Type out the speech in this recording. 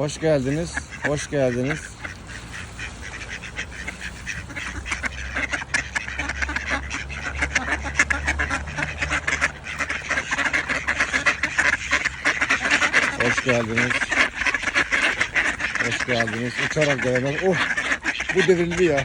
Hoş geldiniz. Hoş geldiniz. Hoş geldiniz. Hoş geldiniz. Uçarak gelen. Oh! Bu devrildi ya.